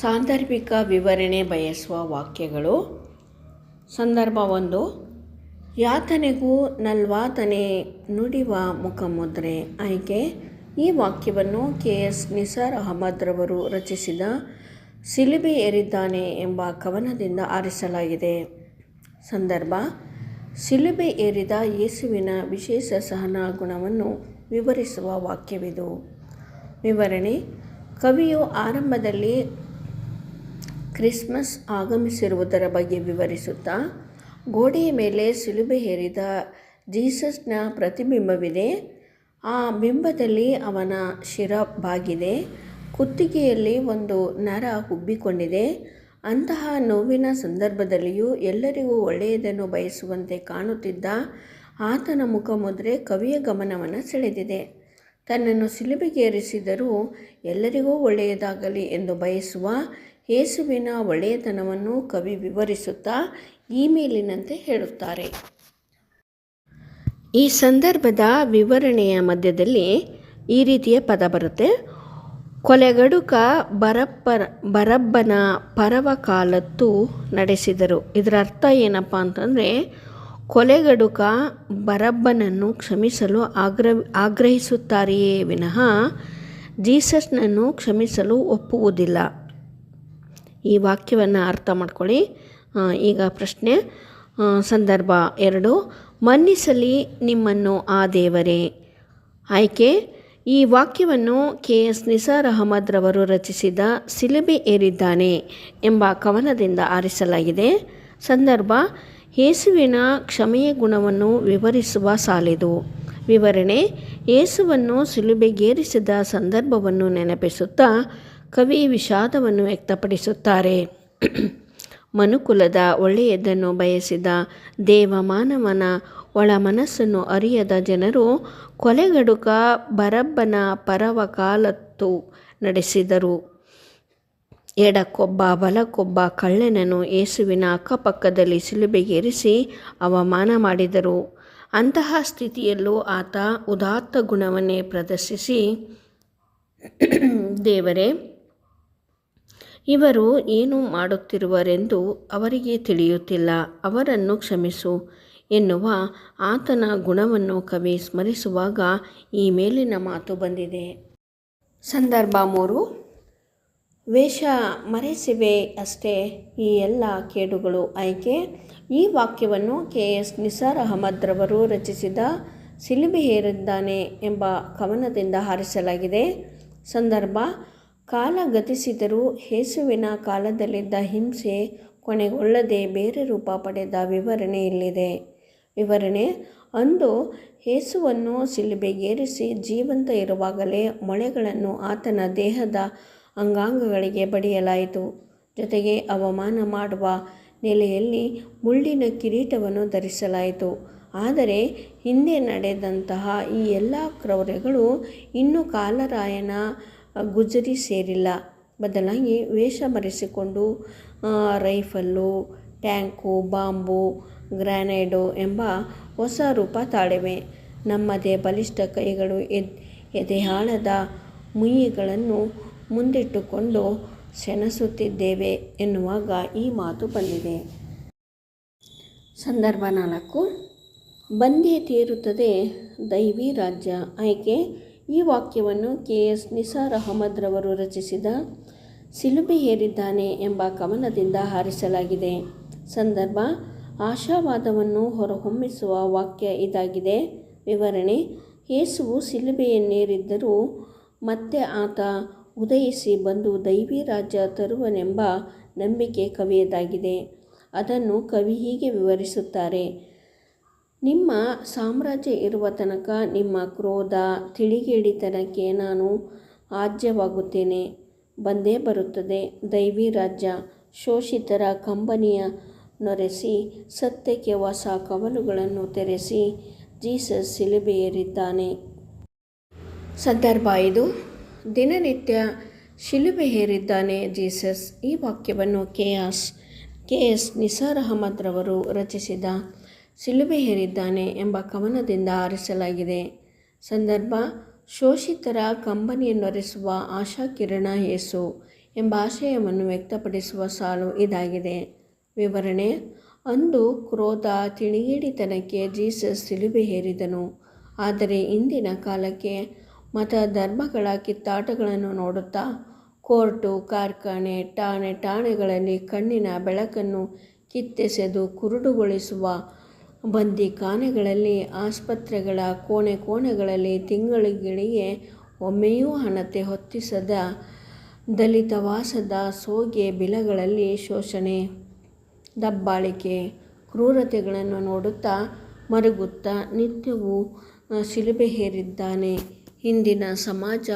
ಸಾಂದರ್ಭಿಕ ವಿವರಣೆ ಬಯಸುವ ವಾಕ್ಯಗಳು. ಸಂದರ್ಭ ಒಂದು, ಯಾತನೆಗೂ ನಲ್ವಾತನೆ ನುಡಿವ ಮುಖಮುದ್ರೆ. ಆಯ್ಕೆ, ಈ ವಾಕ್ಯವನ್ನು ಕೆ. ಎಸ್. ನಿಸಾರ್ ಅಹಮದ್ ರವರು ರಚಿಸಿದ ಸಿಲುಬೆ ಏರಿದ್ದಾನೆ ಎಂಬ ಕವನದಿಂದ ಆರಿಸಲಾಗಿದೆ. ಸಂದರ್ಭ, ಸಿಲುಬೆ ಏರಿದ ಯೇಸುವಿನ ವಿಶೇಷ ಸಹನಾ ಗುಣವನ್ನು ವಿವರಿಸುವ ವಾಕ್ಯವಿದು. ವಿವರಣೆ, ಕವಿಯು ಆರಂಭದಲ್ಲಿ ಕ್ರಿಸ್ಮಸ್ ಆಗಮಿಸಿರುವುದರ ಬಗ್ಗೆ ವಿವರಿಸುತ್ತಾ, ಗೋಡೆಯ ಮೇಲೆ ಸಿಲುಬೆ ಹೇರಿದ ಜೀಸಸ್ನ ಪ್ರತಿಬಿಂಬವಿದೆ. ಆ ಬಿಂಬದಲ್ಲಿ ಅವನ ಶಿರ ಬಾಗಿದೆ ಕುತ್ತಿಗೆಯಲ್ಲಿ ಒಂದು ನರ ಹುಬ್ಬಿಕೊಂಡಿದೆ. ಅಂತಹ ನೋವಿನ ಸಂದರ್ಭದಲ್ಲಿಯೂ ಎಲ್ಲರಿಗೂ ಒಳ್ಳೆಯದನ್ನು ಬಯಸುವಂತೆ ಕಾಣುತ್ತಿದ್ದ ಆತನ ಮುಖಮುದ್ರೆ ಕವಿಯ ಗಮನವನ್ನು ಸೆಳೆದಿದೆ. ತನ್ನನ್ನು ಸಿಲುಬೆಗೇರಿಸಿದರೂ ಎಲ್ಲರಿಗೂ ಒಳ್ಳೆಯದಾಗಲಿ ಎಂದು ಬಯಸುವ ಯೇಸುವಿನ ಒಳ್ಳೆಯತನವನ್ನು ಕವಿ ವಿವರಿಸುತ್ತಾ ಈ ಮೇಲಿನಂತೆ ಹೇಳುತ್ತಾರೆ. ಈ ಸಂದರ್ಭದ ವಿವರಣೆಯ ಮಧ್ಯದಲ್ಲಿ ಈ ರೀತಿಯ ಪದ ಬರುತ್ತೆ. ಕೊಲೆಗಡುಕ ಬರಪ್ಪರ, ಬರಬ್ಬನ ಪರವ ಕಾಲತ್ತು ನಡೆಸಿದರು. ಇದರ ಅರ್ಥ ಏನಪ್ಪ ಅಂತಂದರೆ, ಕೊಲೆಗಡುಕ ಬರಬ್ಬನನ್ನು ಕ್ಷಮಿಸಲು ಆಗ್ರ, ಆಗ್ರಹಿಸುತ್ತಾರೆಯೇ ವಿನಃ, ಜೀಸಸ್ನನ್ನು ಕ್ಷಮಿಸಲು ಒಪ್ಪುವುದಿಲ್ಲ. ಈ ವಾಕ್ಯವನ್ನು ಅರ್ಥ ಮಾಡ್ಕೊಳ್ಳಿ. ಈಗ ಪ್ರಶ್ನೆ ಸಂದರ್ಭ ಎರಡು. ಮನ್ನಿಸಲಿ ನಿಮ್ಮನ್ನು ಆ ದೇವರೇ. ಆಯ್ಕೆ, ಈ ವಾಕ್ಯವನ್ನು ಕೆ ಎಸ್ ನಿಸಾರ್ ಅಹಮದ್ ರಚಿಸಿದ ಸಿಲುಬೆ ಏರಿದ್ದಾನೆ ಎಂಬ ಕವನದಿಂದ ಆರಿಸಲಾಗಿದೆ. ಸಂದರ್ಭ, ಯೇಸುವಿನ ಕ್ಷಮೆಯ ಗುಣವನ್ನು ವಿವರಿಸುವ ಸಾಲಿದು. ವಿವರಣೆ, ಯೇಸುವನ್ನು ಸಿಲುಬೆಗೇರಿಸಿದ ಸಂದರ್ಭವನ್ನು ನೆನಪಿಸುತ್ತಾ ಕವಿ ವಿಷಾದವನ್ನು ವ್ಯಕ್ತಪಡಿಸುತ್ತಾರೆ. ಮನುಕುಲದ ಒಳ್ಳೆಯದನ್ನು ಬಯಸಿದ ದೇವ ಮಾನವನ ಒಳ ಮನಸ್ಸನ್ನು ಅರಿಯದ ಜನರು ಕೊಲೆಗಡುಕ ಬರಬ್ಬನ ಪರವ ಕಾಲತ್ತು ನಡೆಸಿದರು. ಎಡಕ್ಕೊಬ್ಬ ಬಲಕ್ಕೊಬ್ಬ ಕಳ್ಳನನ್ನು ಯೇಸುವಿನ ಅಕ್ಕಪಕ್ಕದಲ್ಲಿ ಸಿಲುಬೆಗೇರಿಸಿ ಅವಮಾನ ಮಾಡಿದರು. ಅಂತಹ ಸ್ಥಿತಿಯಲ್ಲೂ ಆತ ಉದಾತ್ತ ಗುಣವನ್ನೇ ಪ್ರದರ್ಶಿಸಿ, ದೇವರೇ ಇವರು ಏನು ಮಾಡುತ್ತಿರುವರೆಂದು ಅವರಿಗೆ ತಿಳಿಯುತ್ತಿಲ್ಲ. ಅವರನ್ನು ಕ್ಷಮಿಸು ಎನ್ನುವ ಆತನ ಗುಣವನ್ನು ಕವಿ ಸ್ಮರಿಸುವಾಗ ಈ ಮೇಲಿನ ಮಾತು ಬಂದಿದೆ. ಸಂದರ್ಭ ಮೂರು. ವೇಷ ಮರೆಸಿವೆ ಅಷ್ಟೇ ಈ ಎಲ್ಲ ಕೇಡುಗಳು ಆಯ್ಕೆ. ಈ ವಾಕ್ಯವನ್ನು ಕೆ ಎಸ್ ನಿಸಾರ್ ಅಹಮದ್ ರವರು ರಚಿಸಿದ ಸಿಲುಬೆ ಹೇರಿದ್ದಾನೆ ಎಂಬ ಕವನದಿಂದ ಹಾರಿಸಲಾಗಿದೆ. ಸಂದರ್ಭ ಕಾಲ ಗತಿಸಿದರೂ ಯೇಸುವಿನ ಕಾಲದಲ್ಲಿದ್ದ ಹಿಂಸೆ ಕೊನೆಗೊಳ್ಳದೆ ಬೇರೆ ರೂಪ ಪಡೆದ ವಿವರಣೆ ಇಲ್ಲಿದೆ. ವಿವರಣೆ, ಅಂದು ಯೇಸುವನ್ನು ಸಿಲುಬೆಗೇರಿಸಿ ಜೀವಂತ ಇರುವಾಗಲೇ ಮೊಳೆಗಳನ್ನು ಆತನ ದೇಹದ ಅಂಗಾಂಗಗಳಿಗೆ ಬಡಿಯಲಾಯಿತು. ಜೊತೆಗೆ ಅವಮಾನ ಮಾಡುವ ನೆಲೆಯಲ್ಲಿ ಮುಳ್ಳಿನ ಕಿರೀಟವನ್ನು ಧರಿಸಲಾಯಿತು. ಆದರೆ ಹಿಂದೆ ನಡೆದಂತಹ ಈ ಎಲ್ಲ ಕ್ರೌರ್ಯಗಳು ಇನ್ನು ಕಾಲರಾಯನ ಗುಜರಿ ಸೇರಿಲ್ಲ. ಬದಲಾಗಿ ವೇಷ ಮರೆಸಿಕೊಂಡು ರೈಫಲ್ಲು, ಟ್ಯಾಂಕು, ಬಾಂಬು, ಗ್ರಾನೈಡು ಎಂಬ ಹೊಸ ರೂಪ ತಾಳಿವೆ. ನಮ್ಮದೇ ಬಲಿಷ್ಠ ಕೈಗಳು ಎದ್, ಎದೆಹಾಳದ ಮುಯಿಗಳನ್ನು ಮುಂದಿಟ್ಟುಕೊಂಡು ಸೆಣಸುತ್ತಿದ್ದೇವೆ ಎನ್ನುವಾಗ ಈ ಮಾತು ಬಂದಿದೆ. ಸಂದರ್ಭ ನಾಲ್ಕು. ಬಂದೇ ತೀರುತ್ತದೆ ದೈವಿ ರಾಜ್ಯ. ಆಯ್ಕೆ ಈ ವಾಕ್ಯವನ್ನು ಕೆ ಎಸ್ ನಿಸಾರ್ ಅಹಮದ್ ರವರು ರಚಿಸಿದ ಸಿಲುಬೆ ಹೇರಿದ್ದಾನೆ ಎಂಬ ಕವನದಿಂದ ಹಾರಿಸಲಾಗಿದೆ. ಸಂದರ್ಭ, ಆಶಾವಾದವನ್ನು ಹೊರಹೊಮ್ಮಿಸುವ ವಾಕ್ಯ ಇದಾಗಿದೆ. ವಿವರಣೆ, ಯೇಸುವು ಸಿಲುಬೆಯನ್ನೇರಿದ್ದರೂ ಮತ್ತೆ ಆತ ಉದಯಿಸಿ ಬಂದು ದೈವಿ ರಾಜ್ಯ ತರುವನೆಂಬ ನಂಬಿಕೆ ಕವಿಯದಾಗಿದೆ. ಅದನ್ನು ಕವಿ ಹೀಗೆ ವಿವರಿಸುತ್ತಾರೆ ನಿಮ್ಮ ಸಾಮ್ರಾಜ್ಯ ಇರುವ ತನಕ ನಿಮ್ಮ ಕ್ರೋಧ, ತಿಳಿಗೇಡಿತನಕ್ಕೆ ನಾನು ಆಜ್ಯವಾಗುತ್ತೇನೆ. ಬಂದೇ ಬರುತ್ತದೆ. ದೈವಿ ರಾಜ್ಯ ಶೋಷಿತರ ಕಂಬನಿಯ ನೊರೆಸಿ ಸತ್ಯಕ್ಕೆ ಹೊಸ ಕವಲುಗಳನ್ನು ತೆರೆಸಿ ಜೀಸಸ್ ಶಿಲುಬೆಯೇರಿದ್ದಾನೆ. ಸಂದರ್ಭ ಇದು ದಿನನಿತ್ಯ ಶಿಲುಬೆ ಹೇರಿದ್ದಾನೆ ಜೀಸಸ್. ಈ ವಾಕ್ಯವನ್ನು K S K S Nisar ಅಹಮದ್ರವರು ರಚಿಸಿದ ಸಿಲುಬೆ ಹೇರಿದ್ದಾನೆ ಎಂಬ ಕವನದಿಂದ ಆರಿಸಲಾಗಿದೆ. ಸಂದರ್ಭ, ಶೋಷಿತರ ಕಂಬನಿಯನ್ನೊರೆಸುವ ಆಶಾಕಿರಣ ಯೇಸು ಎಂಬ ಆಶಯವನ್ನು ವ್ಯಕ್ತಪಡಿಸುವ ಸಾಲು ಇದಾಗಿದೆ. ವಿವರಣೆ, ಅಂದು ಕ್ರೋಧ ತಿಳಿಗೇಡಿತನಕ್ಕೆ ಜೀಸಸ್ ಸಿಲುಬೆ ಹೇರಿದನು ಆದರೆ ಇಂದಿನ ಕಾಲಕ್ಕೆ ಮತ ಧರ್ಮಗಳ ಕಿತ್ತಾಟಗಳನ್ನು ನೋಡುತ್ತಾ ಕೋರ್ಟು, ಕಾರ್ಖಾನೆ, ಠಾಣೆ, ಠಾಣೆಗಳಲ್ಲಿ ಕಣ್ಣಿನ ಬೆಳಕನ್ನು ಕಿತ್ತೆಸೆದು ಕುರುಡುಗೊಳಿಸುವ ಬಂದಿಖಾನೆಗಳಲ್ಲಿ ಆಸ್ಪತ್ರೆಗಳ ಕೋಣೆ ಕೋಣೆಗಳಲ್ಲಿ ತಿಂಗಳಿಗೆ ಒಮ್ಮೆಯೂ ಹಣತೆ ಹೊತ್ತಿಸದ ದಲಿತವಾಸದ ಸೋಗೆ ಬಿಲಗಳಲ್ಲಿ ಶೋಷಣೆ. ದಬ್ಬಾಳಿಕೆ, ಕ್ರೂರತೆಗಳನ್ನು ನೋಡುತ್ತಾ ಮರುಗುತ್ತಾ ನಿತ್ಯವೂ ಶಿಲುಬೆ ಹೇರಿದ್ದಾನೆ. ಇಂದಿನ ಸಮಾಜ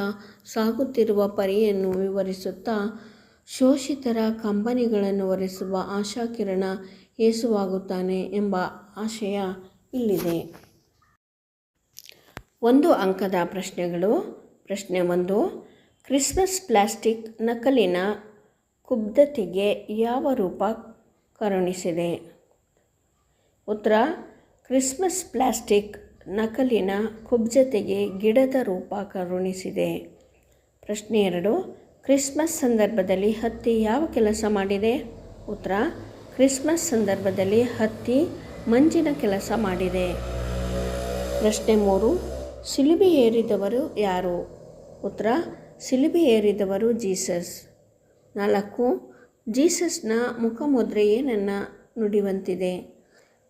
ಸಾಗುತ್ತಿರುವ ಪರಿಯನ್ನು ವಿವರಿಸುತ್ತಾ ಶೋಷಿತರ ಕಂಬನಿಗಳನ್ನು ಒರೆಸುವ ಆಶಾಕಿರಣ ಏಸುವಾಗುತ್ತಾನೆ ಎಂಬ ಆಶಯ ಇಲ್ಲಿದೆ. ಒಂದು ಅಂಕದ ಪ್ರಶ್ನೆಗಳು. ಪ್ರಶ್ನೆ ಒಂದು, ಕ್ರಿಸ್ಮಸ್ ಪ್ಲಾಸ್ಟಿಕ್ ನಕಲಿನ ಕುಬ್ಧತೆಗೆ ಯಾವ ರೂಪ ಕರುಣಿಸಿದೆ? ಉತ್ತರ, ಕ್ರಿಸ್ಮಸ್ ಪ್ಲಾಸ್ಟಿಕ್ ನಕಲಿನ ಕುಬ್ಜತೆಗೆ ಗಿಡದ ರೂಪ ಕರುಣಿಸಿದೆ. ಪ್ರಶ್ನೆ ಎರಡು, ಕ್ರಿಸ್ಮಸ್ ಸಂದರ್ಭದಲ್ಲಿ ಹತ್ತಿ ಯಾವ ಕೆಲಸ ಮಾಡಿದೆ? ಉತ್ತರ ಕ್ರಿಸ್ಮಸ್ ಸಂದರ್ಭದಲ್ಲಿ ಹತ್ತಿ ಮಂಜಿನ ಕೆಲಸ ಮಾಡಿದೆ. ಪ್ರಶ್ನೆ ಮೂರು, ಸಿಲುಬೆ ಏರಿದವರು ಯಾರು? ಉತ್ತರ, ಸಿಲುಬೆ ಏರಿದವರು ಜೀಸಸ್. ನಾಲ್ಕು, ಜೀಸಸ್ನ ಮುಖಮುದ್ರೆ ಏನನ್ನು ನುಡಿವಂತಿದೆ?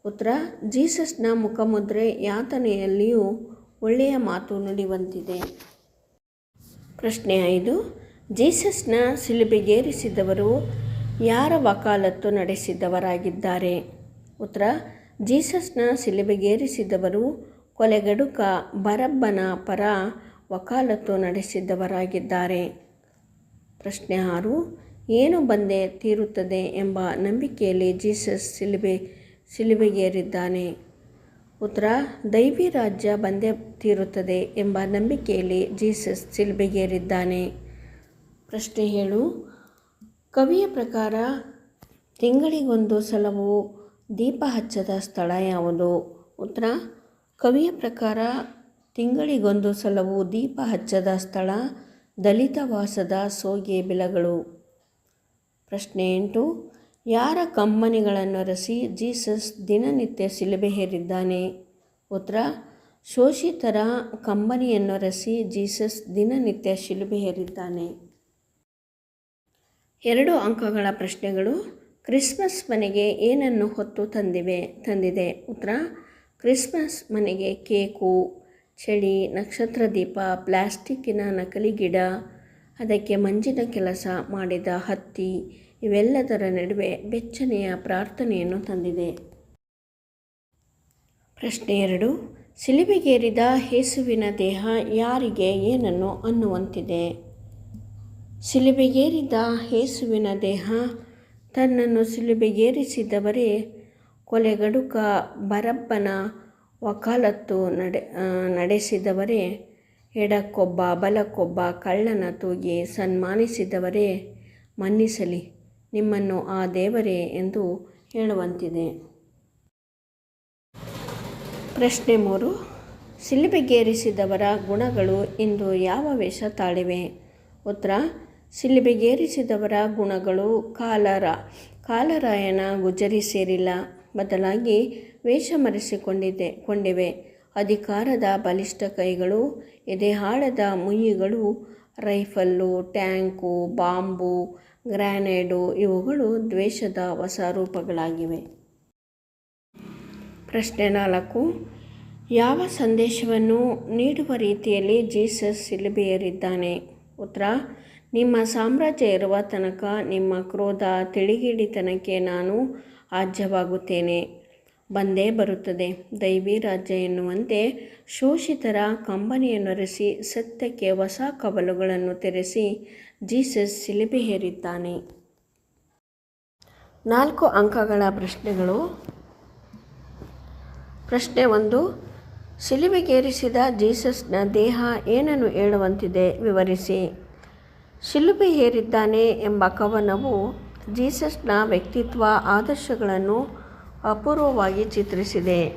ಉತ್ತರ, ಜೀಸಸ್ನ ಮುಖಮುದ್ರೆ ಯಾತನೆಯಲ್ಲಿಯೂ ಒಳ್ಳೆಯ ಮಾತು ನುಡಿವಂತಿದೆ. ಪ್ರಶ್ನೆ ಐದು, ಜೀಸಸ್ನ ಸಿಲುಬೆಗೇರಿಸಿದವರು ಯಾರ ವಕಾಲತ್ತು ನಡೆಸಿದವರಾಗಿದ್ದಾರೆ? ಉತ್ತರ, ಜೀಸಸ್ನ ಸಿಲುಬೆಗೇರಿಸಿದವರು ಕೊಲೆಗಡುಕ ಬರಬ್ಬನ ಪರ ವಕಾಲತ್ತು ನಡೆಸಿದ್ದವರಾಗಿದ್ದಾರೆ ಪ್ರಶ್ನೆ ಆರು, ಏನು ಬಂದೆ ತೀರುತ್ತದೆ ಎಂಬ ನಂಬಿಕೆಯಲ್ಲಿ ಜೀಸಸ್ ಸಿಲುಬೆ, ಸಿಲುಬೆಗೇರಿದ್ದಾನೆ? ಉತ್ತರ, ದೈವಿ ರಾಜ್ಯ ಬಂದೇ ತೀರುತ್ತದೆ ಎಂಬ ನಂಬಿಕೆಯಲ್ಲಿ ಜೀಸಸ್ ಸಿಲುಬೆಗೇರಿದ್ದಾನೆ. ಪ್ರಶ್ನೆ ಏಳು ಕವಿಯ ಪ್ರಕಾರ, ತಿಂಗಳಿಗೊಂದು ಸಲವು ದೀಪ ಹಚ್ಚದ ಸ್ಥಳ ಯಾವುದು? ಉತ್ತರ, ಕವಿಯ ಪ್ರಕಾರ ತಿಂಗಳಿಗೊಂದು ಸಲವು ದೀಪ ಹಚ್ಚದ ಸ್ಥಳ ದಲಿತ ವಾಸದ ಸೋಗೆ ಬಿಲಗಳು. ಪ್ರಶ್ನೆ ಎಂಟು, ಯಾರ ಕಂಬನಿಗಳನ್ನು ರಸಿ ಜೀಸಸ್ ದಿನನಿತ್ಯ ಸಿಲುಬೆ ಹೇರಿದ್ದಾನೆ? ಉತ್ತರ, ಶೋಷಿತರ ಕಂಬನಿಯನ್ನು ರಸಿ ಜೀಸಸ್ ದಿನನಿತ್ಯ ಶಿಲುಬೆ ಹೇರಿದ್ದಾನೆ. ಎರಡು ಅಂಕಗಳ ಪ್ರಶ್ನೆಗಳು. ಕ್ರಿಸ್ಮಸ್ ಮನೆಗೆ ಏನನ್ನು ಹೊತ್ತು ತಂದಿವೆ? ತಂದಿದೆ. ಉತ್ತರ, ಕ್ರಿಸ್ಮಸ್ ಮನೆಗೆ ಕೇಕು, ಚಳಿ, ನಕ್ಷತ್ರ ದೀಪ, ಪ್ಲಾಸ್ಟಿಕ್ಕಿನ ನಕಲಿ ಗಿಡ, ಅದಕ್ಕೆ ಮಂಜಿನ ಕೆಲಸ ಮಾಡಿದ ಹತ್ತಿ, ಇವೆಲ್ಲದರ ನಡುವೆ ಬೆಚ್ಚನೆಯ ಪ್ರಾರ್ಥನೆಯನ್ನು ತಂದಿದೆ. ಪ್ರಶ್ನೆ ಎರಡು, ಸಿಲಿಬಿಗೇರಿದ ಯೇಸುವಿನ ದೇಹ ಯಾರಿಗೆ ಏನನ್ನು ಅನ್ನುವಂತಿದೆ? ಸಿಲುಬೆಗೇರಿದ ಯೇಸುವಿನ ದೇಹ, ತನ್ನನ್ನು ಸಿಲುಬೆಗೇರಿಸಿದವರೇ ಕೊಲೆಗಡುಕ ಬರಬ್ಬನ ವಕಾಲತ್ತು ನಡೆ ನಡೆಸಿದವರೇ, ಎಡಕ್ಕೊಬ್ಬ, ಬಲಕ್ಕೊಬ್ಬ, ಕಳ್ಳನ ತೂಗಿ ಸನ್ಮಾನಿಸಿದವರೇ, ಮನ್ನಿಸಲಿ, ನಿಮ್ಮನ್ನು ಆ ದೇವರೇ ಎಂದು ಹೇಳುವಂತಿದೆ. ಪ್ರಶ್ನೆ ಮೂರು. ಸಿಲುಬೆಗೇರಿಸಿದವರ ಗುಣಗಳು ಇಂದು ಯಾವ ವೇಷ ತಾಳಿವೆ? ಉತ್ತರ ಸಿಲುಬೆಗೇರಿಸಿದವರ ಗುಣಗಳು ಕಾಲರ. ಕಾಲರಾಯನ ಗುಜರಿ ಸೇರಿಲ್ಲ. ಬದಲಾಗಿ ವೇಷ ಮರೆಸಿಕೊಂಡಿದೆ, ಕೊಂಡಿವೆ. ಅಧಿಕಾರದ ಬಲಿಷ್ಠ ಕೈಗಳು, ಎದೆಹಾಳದ ಮುಯಿಗಳು ರೈಫಲ್ಲು, ಟ್ಯಾಂಕು, ಬಾಂಬು ಗ್ರ್ಯಾನೇಡು ಇವುಗಳು ದ್ವೇಷದ ಹೊಸ ರೂಪಗಳಾಗಿವೆ. ಪ್ರಶ್ನೆ ನಾಲ್ಕು. ಯಾವ ಸಂದೇಶವನ್ನು ನೀಡುವ ರೀತಿಯಲ್ಲಿ ಜೀಸಸ್ ಸಿಲಿಬೆಯರಿದ್ದಾನೆ ಉತ್ತರ ನಿಮ್ಮ ಸಾಮ್ರಾಜ್ಯ ಇರುವ ತನಕ ನಿಮ್ಮ ಕ್ರೋಧ ತಿಳಿಗಿಡಿತನಕ್ಕೆ ನಾನು ಆಜ್ಯವಾಗುತ್ತೇನೆ. ಬಂದೇ ಬರುತ್ತದೆ. ದೈವಿ ರಾಜ್ಯ ಎನ್ನುವಂತೆ ಶೋಷಿತರ ಕಂಬನಿಯನ್ನೊರೆಸಿ ಸತ್ಯಕ್ಕೆ ಹೊಸ ಕವಲುಗಳನ್ನು ತೆರೆಸಿ ಜೀಸಸ್ ಸಿಲಿಬಿ ಹೇರಿದ್ದಾನೆ. ನಾಲ್ಕು ಅಂಕಗಳ ಪ್ರಶ್ನೆಗಳು. ಪ್ರಶ್ನೆ ಒಂದು, ಶಿಲುಬೆಗೇರಿಸಿದ ಜೀಸಸ್ನ ದೇಹ ಏನನ್ನು ಹೇಳುವಂತಿದೆ? ವಿವರಿಸಿ. ಶಿಲುಬೆ ಹೇರಿದ್ದಾನೆ ಎಂಬ ಕವನವು ಜೀಸಸ್ನ ವ್ಯಕ್ತಿತ್ವ ಆದರ್ಶಗಳನ್ನು ಅಪೂರ್ವವಾಗಿ ಚಿತ್ರಿಸಿದೆ.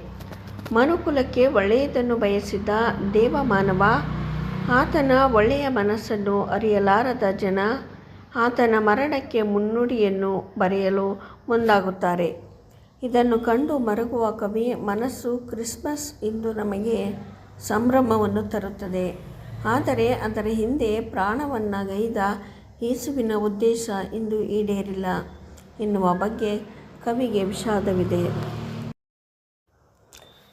ಮನುಕುಲಕ್ಕೆ ಒಳ್ಳೆಯದನ್ನು ಬಯಸಿದ ದೇವಮಾನವ, ಆತನ ಒಳ್ಳೆಯ ಮನಸ್ಸನ್ನು ಅರಿಯಲಾರದ ಜನ ಆತನ ಮರಣಕ್ಕೆ ಮುನ್ನುಡಿಯನ್ನು ಬರೆಯಲು ಮುಂದಾಗುತ್ತಾರೆ. ಇದನ್ನು ಕಂಡು ಮರಗುವ ಕವಿ, ಮನಸ್ಸು ಕ್ರಿಸ್ಮಸ್ ಇಂದು ನಮಗೆ ಸಂಭ್ರಮವನ್ನು ತರುತ್ತದೆ. ಆದರೆ ಅದರ ಹಿಂದೆ ಪ್ರಾಣವನ್ನು ಗೈದ ಯೇಸುವಿನ ಉದ್ದೇಶ ಇಂದು ಈಡೇರಿಲ್ಲ ಎನ್ನುವ ಬಗ್ಗೆ ಕವಿಗೆ ವಿಷಾದವಿದೆ.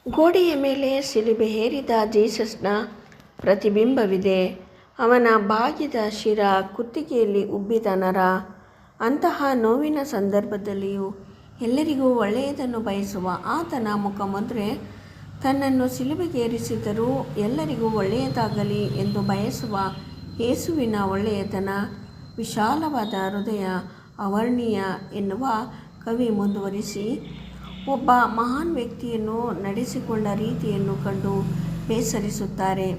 ಗೋಡೆಯ ಮೇಲೆ ಸಿಲುಬೆ ಹೇರಿದ ಜೀಸಸ್ನ ಪ್ರತಿಬಿಂಬವಿದೆ. ಅವನ ಬಾಗಿದ ಶಿರ ಕುತ್ತಿಗೆಯಲ್ಲಿ ಉಬ್ಬಿದ ನರ, ಅಂತಹ ನೋವಿನ ಸಂದರ್ಭದಲ್ಲಿಯೂ ಎಲ್ಲರಿಗೂ ಒಳ್ಳೆಯದನ್ನು ಬಯಸುವ ಆತನ ಮುಖಮುದ್ರೆ ತನ್ನನ್ನು ಸಿಲುಬೆಗೇರಿಸಿದರೂ ಎಲ್ಲರಿಗೂ ಒಳ್ಳೆಯದಾಗಲಿ ಎಂದು ಬಯಸುವ ಯೇಸುವಿನ ಒಳ್ಳೆಯತನ, ವಿಶಾಲವಾದ ಹೃದಯ ಅವರ್ಣೀಯ ಎನ್ನುವ ಕವಿ ಮುಂದುವರಿಸಿ, ಒಬ್ಬ ಮಹಾನ್ ವ್ಯಕ್ತಿಯನ್ನು ನಡೆಸಿಕೊಂಡ ರೀತಿಯನ್ನು ಕಂಡು ಬೇಸರಿಸುತ್ತಾರೆ.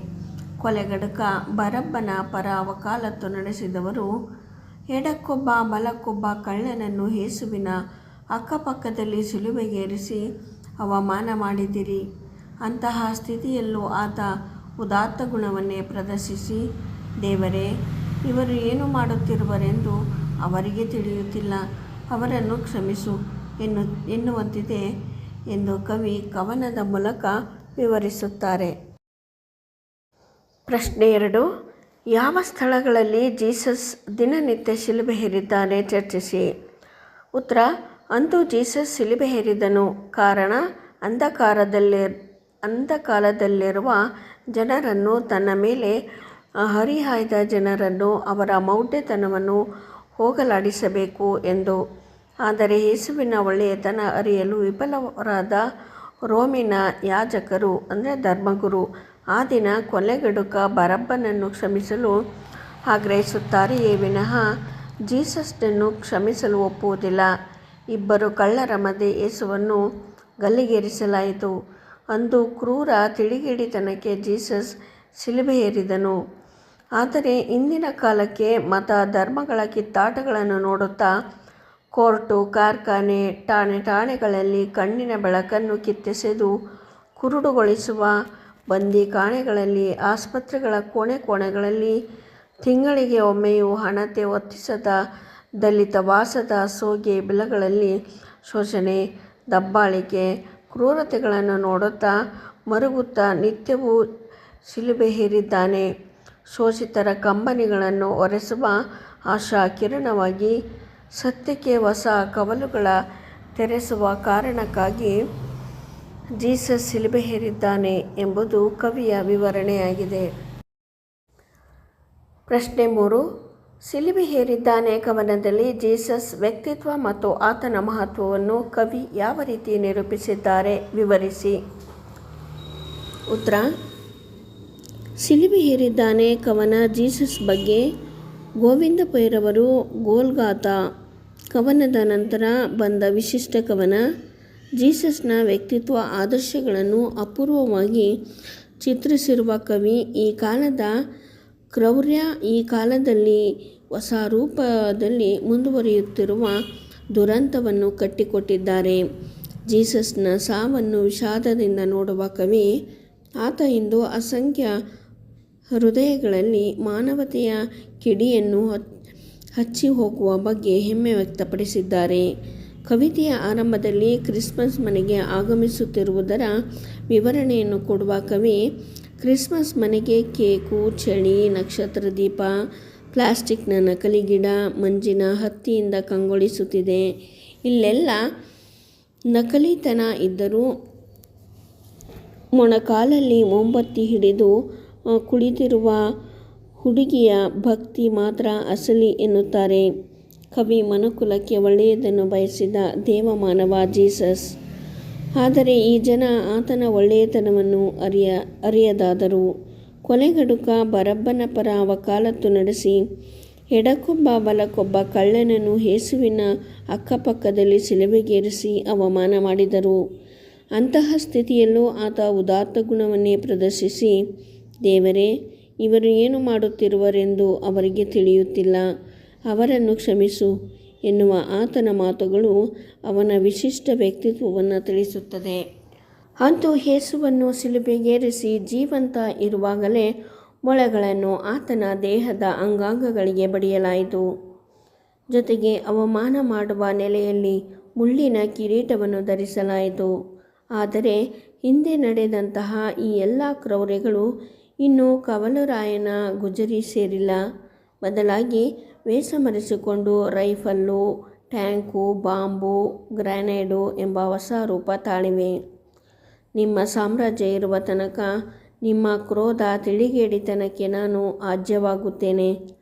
ಕೊಲೆಗಡಕ ಬರಬ್ಬನ ಪರ ವಕಾಲತ್ತು ನಡೆಸಿದವರು, ಎಡಕ್ಕೊಬ್ಬ ಬಲಕ್ಕೊಬ್ಬ ಕಳ್ಳನನ್ನು ಯೇಸುವಿನ ಅಕ್ಕಪಕ್ಕದಲ್ಲಿ ಸಿಲುಬೆಗೇರಿಸಿ ಅವಮಾನ ಮಾಡಿದಿರಿ ಅಂತಹ ಸ್ಥಿತಿಯಲ್ಲೂ ಆತ ಉದಾತ್ತ ಗುಣವನ್ನೇ ಪ್ರದರ್ಶಿಸಿ, ದೇವರೇ, ಇವರು ಏನು ಮಾಡುತ್ತಿರುವರೆಂದು ಅವರಿಗೆ ತಿಳಿಯುತ್ತಿಲ್ಲ. ಅವರನ್ನು ಕ್ಷಮಿಸು ಎನ್ನು, ಎನ್ನುವಂತಿದೆ ಎಂದು ಕವಿ ಕವನದ ಮೂಲಕ ವಿವರಿಸುತ್ತಾರೆ. ಪ್ರಶ್ನೆ ಎರಡು, ಯಾವ ಸ್ಥಳಗಳಲ್ಲಿ ಜೀಸಸ್ ದಿನನಿತ್ಯ ಶಿಲುಬೆ ಹೇರಿದ್ದಾನೆ ಚರ್ಚಿಸಿ. ಉತ್ತರ, ಅಂದು ಜೀಸಸ್ ಶಿಲುಬೆ ಹೇರಿದನು. ಕಾರಣ, ಅಂಧಕಾರದಲ್ಲಿ ಅಂಧಕಾಲದಲ್ಲಿರುವ ಜನರನ್ನು ತನ್ನ ಮೇಲೆ ಹರಿಹಾಯ್ದ ಜನರನ್ನು ಅವರ ಮೌಢ್ಯತನವನ್ನು ಹೋಗಲಾಡಿಸಬೇಕು ಎಂದು. ಆದರೆ ಯೇಸುವಿನ ಒಳ್ಳೆಯತನ ಅರಿಯಲು ವಿಫಲರಾದ ರೋಮಿನ ಯಾಜಕರು, ಅಂದರೆ ಧರ್ಮಗುರು, ಆ ದಿನ ಕೊಲೆಗಡುಕ ಬರಬ್ಬನನ್ನು ಕ್ಷಮಿಸಲು ಆಗ್ರಹಿಸುತ್ತಾರೆಯೇ ವಿನಃ, ಜೀಸಸ್ನನ್ನು ಕ್ಷಮಿಸಲು ಒಪ್ಪುವುದಿಲ್ಲ. ಇಬ್ಬರು ಕಳ್ಳರ ಮಧ್ಯೆ ಯೇಸುವನ್ನು ಗಲ್ಲಿಗೇರಿಸಲಾಯಿತು. ಅಂದು ಕ್ರೂರ ತಿಳಿಗಿಡಿತನಕ್ಕೆ ಜೀಸಸ್ ಶಿಲುಬೆ ಆದರೆ ಇಂದಿನ ಕಾಲಕ್ಕೆ ಮತ ಧರ್ಮಗಳ ಕಿತ್ತಾಟಗಳನ್ನು ನೋಡುತ್ತಾ ಕೋರ್ಟು, ಕಾರ್ಖಾನೆ, ಠಾಣೆ, ಠಾಣೆಗಳಲ್ಲಿ ಕಣ್ಣಿನ ಬೆಳಕನ್ನು ಕಿತ್ತೆಸೆದು ಕುರುಡುಗೊಳಿಸುವ ಬಂದಿ ಕಾಣೆಗಳಲ್ಲಿ, ಆಸ್ಪತ್ರೆಗಳ ಕೋಣೆ ಕೋಣೆಗಳಲ್ಲಿ ತಿಂಗಳಿಗೆ ಒಮ್ಮೆಯೂ ಹಣತೆ ಒತ್ತಿಸದ ದಲಿತ ವಾಸದ ಸೋಗೆ ಬಿಲಗಳಲ್ಲಿ ಶೋಷಣೆ, ದಬ್ಬಾಳಿಕೆ ಕ್ರೂರತೆಗಳನ್ನು ನೋಡುತ್ತಾ ಮರುಗುತ್ತಾ ನಿತ್ಯವೂ ಶಿಲುಬೆ ಹೇರಿದ್ದಾನೆ. ಶೋಷಿತರ ಕಂಬನಿಗಳನ್ನು ಒರೆಸುವ ಆಶಾ ಕಿರಣವಾಗಿ ಸತ್ಯಕ್ಕೆ ಹೊಸ ಕವಲುಗಳ ತೆರೆಸುವ ಕಾರಣಕ್ಕಾಗಿ ಜೀಸಸ್ ಶಿಲುಬೆ ಹೇರಿದ್ದಾನೆ ಎಂಬುದು ಕವಿಯ ವಿವರಣೆಯಾಗಿದೆ. ಪ್ರಶ್ನೆ ಮೂರು ಶಿಲುಬೆ ಹೇರಿದ್ದಾನೆ ಕವನದಲ್ಲಿ ಜೀಸಸ್ ವ್ಯಕ್ತಿತ್ವ ಮತ್ತು ಆತನ ಮಹತ್ವವನ್ನು ಕವಿ ಯಾವ ರೀತಿ ನಿರೂಪಿಸಿದ್ದಾರೆ ವಿವರಿಸಿ. ಉತ್ತರ. ಸಿಲಿಬಿ ಹೇರಿದ್ದಾನೆ ಕವನ ಜೀಸಸ್ ಬಗ್ಗೆ ಗೋವಿಂದ ಪೈರವರು ಗೋಲ್ಗಾತ ಕವನದ ನಂತರ ಬಂದ ವಿಶಿಷ್ಟ ಕವನ, ಜೀಸಸ್ನ ವ್ಯಕ್ತಿತ್ವ ಆದರ್ಶಗಳನ್ನು ಅಪೂರ್ವವಾಗಿ ಚಿತ್ರಿಸಿರುವ ಕವಿ ಈ ಕಾಲದ ಕ್ರೌರ್ಯ ಈ ಕಾಲದಲ್ಲಿ ಹೊಸ ರೂಪದಲ್ಲಿ ಮುಂದುವರಿಯುತ್ತಿರುವ ದುರಂತವನ್ನು ಕಟ್ಟಿಕೊಟ್ಟಿದ್ದಾರೆ. ಜೀಸಸ್ನ ಸಾವನ್ನು ವಿಷಾದದಿಂದ ನೋಡುವ ಕವಿ, ಆತ ಇಂದು ಅಸಂಖ್ಯ ಹೃದಯಗಳಲ್ಲಿ ಮಾನವತೆಯ ಕಿಡಿಯನ್ನು ಹಚ್ಚಿ ಹೋಗುವ ಬಗ್ಗೆ ಹೆಮ್ಮೆ ವ್ಯಕ್ತಪಡಿಸಿದ್ದಾರೆ. ಕವಿತೆಯ ಆರಂಭದಲ್ಲಿ ಕ್ರಿಸ್ಮಸ್ ಮನೆಗೆ ಆಗಮಿಸುತ್ತಿರುವುದರ ವಿವರಣೆಯನ್ನು ಕೊಡುವ ಕವಿ ಕ್ರಿಸ್ಮಸ್ ಮನೆಗೆ ಕೇಕು, ಚಳಿ, ನಕ್ಷತ್ರ ದೀಪ, ಪ್ಲಾಸ್ಟಿಕ್ನ ನಕಲಿ ಗಿಡ, ಮಂಜಿನ ಹತ್ತಿಯಿಂದ ಕಂಗೊಳಿಸುತ್ತಿದೆ. ಇಲ್ಲೆಲ್ಲ ನಕಲಿತನ ಇದ್ದರೂ ಮೊಣಕಾಲಲ್ಲಿ ಮೊಂಬತ್ತಿ ಹಿಡಿದು ಕುಳಿತಿರುವ ಹುಡುಗಿಯ ಭಕ್ತಿ ಮಾತ್ರ ಅಸಲಿ ಎನ್ನುತ್ತಾರೆ. ಕವಿ ಮನುಕುಲಕ್ಕೆ ಒಳ್ಳೆಯದನ್ನು ಬಯಸಿದ ದೇವಮಾನವ ಜೀಸಸ್. ಆದರೆ ಈ ಜನ ಆತನ ಒಳ್ಳೆಯತನವನ್ನು ಅರಿಯ, ಅರಿಯದಾದರು. ಕೊಲೆಗಡುಕ ಬರಬ್ಬನ ಪರ ವಕಾಲತ್ತು ನಡೆಸಿ ಎಡಕೊಬ್ಬ ಬಲಕೊಬ್ಬ ಕಳ್ಳನನ್ನು ಯೇಸುವಿನ ಅಕ್ಕಪಕ್ಕದಲ್ಲಿ ಸಿಲುಬೆಗೇರಿಸಿ ಅವಮಾನ ಮಾಡಿದರು. ಅಂತಹ ಸ್ಥಿತಿಯಲ್ಲೂ ಆತ ಉದಾತ್ತ ಗುಣವನ್ನೇ ಪ್ರದರ್ಶಿಸಿ, ದೇವರೇ, ಇವರು ಏನು ಮಾಡುತ್ತಿರುವರೆಂದು ಅವರಿಗೆ ತಿಳಿಯುತ್ತಿಲ್ಲ. ಅವರನ್ನು ಕ್ಷಮಿಸು. ಎನ್ನುವ ಆತನ ಮಾತುಗಳು ಅವನ ವಿಶಿಷ್ಟ ವ್ಯಕ್ತಿತ್ವವನ್ನು ತಿಳಿಸುತ್ತದೆ. ಅಂತೂ ಯೇಸುವನ್ನು ಸಿಲುಬೆಗೇರಿಸಿ ಜೀವಂತ ಇರುವಾಗಲೇ ಮೊಳೆಗಳನ್ನು ಆತನ ದೇಹದ ಅಂಗಾಂಗಗಳಿಗೆ ಬಡಿಯಲಾಯಿತು. ಜೊತೆಗೆ ಅವಮಾನ ಮಾಡುವ ನೆಲೆಯಲ್ಲಿ ಮುಳ್ಳಿನ ಕಿರೀಟವನ್ನು ಧರಿಸಲಾಯಿತು. ಆದರೆ ಹಿಂದೆ ನಡೆದಂತಹ ಈ ಎಲ್ಲ ಕ್ರೌರ್ಯಗಳು ಇನ್ನೂ ಕವಲುರಾಯನ ಗುಜರಿ ಸೇರಿಲ್ಲ. ಬದಲಾಗಿ ವೇಷಮರೆಸಿಕೊಂಡು ರೈಫಲ್ಲು, ಟ್ಯಾಂಕು, ಬಾಂಬು ಗ್ರ್ಯಾನೇಡು ಎಂಬ ಹೊಸ ರೂಪ ತಾಳಿವೆ. ನಿಮ್ಮ ಸಾಮ್ರಾಜ್ಯ ಇರುವ ತನಕ ನಿಮ್ಮ ಕ್ರೋಧ ತಿಳಿಗೇಡಿತನಕ್ಕೆ ನಾನು ಆಜ್ಯವಾಗುತ್ತೇನೆ.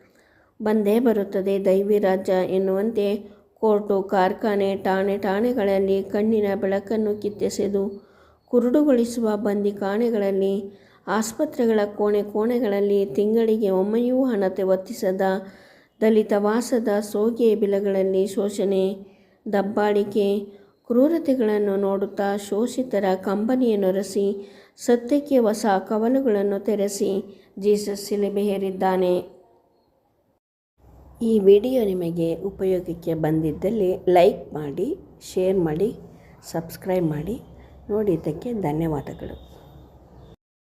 ಬಂದೇ ಬರುತ್ತದೆ ದೈವಿ ರಾಜ್ಯ ಎನ್ನುವಂತೆ ಕೋರ್ಟು, ಕಾರ್ಖಾನೆ, ಠಾಣೆ, ಠಾಣೆಗಳಲ್ಲಿ ಕಣ್ಣಿನ ಬೆಳಕನ್ನು ಕಿತ್ತೆಸೆದು ಕುರುಡುಗೊಳಿಸುವ ಬಂದಿಖಾನೆಗಳಲ್ಲಿ ಆಸ್ಪತ್ರೆಗಳ ಕೋಣೆ ಕೋಣೆಗಳಲ್ಲಿ ತಿಂಗಳಿಗೆ ಒಮ್ಮೆಯೂ ಹಣತೆ ಒತ್ತಿಸದ ದಲಿತ ವಾಸದ ಸೋಗೆ ಬಿಲಗಳಲ್ಲಿ ಶೋಷಣೆ, ದಬ್ಬಾಳಿಕೆ, ಕ್ರೂರತೆಗಳನ್ನು ನೋಡುತ್ತಾ ಶೋಷಿತರ ಕಂಬನಿಯನ್ನೊರೆಸಿ ಸತ್ಯಕ್ಕೆ ಹೊಸ ಕವಲುಗಳನ್ನು ತೆರೆಸಿ ಜೀಸಸ್ ಸಿಲೆಬೆ ಹೇರಿದ್ದಾನೆ. ಈ ವಿಡಿಯೋ ನಿಮಗೆ ಉಪಯೋಗಕ್ಕೆ ಬಂದಿದ್ದಲ್ಲಿ ಲೈಕ್ ಮಾಡಿ, ಶೇರ್ ಮಾಡಿ, ಸಬ್ಸ್ಕ್ರೈಬ್ ಮಾಡಿ. ನೋಡಿದ್ದಕ್ಕೆ ಧನ್ಯವಾದಗಳು.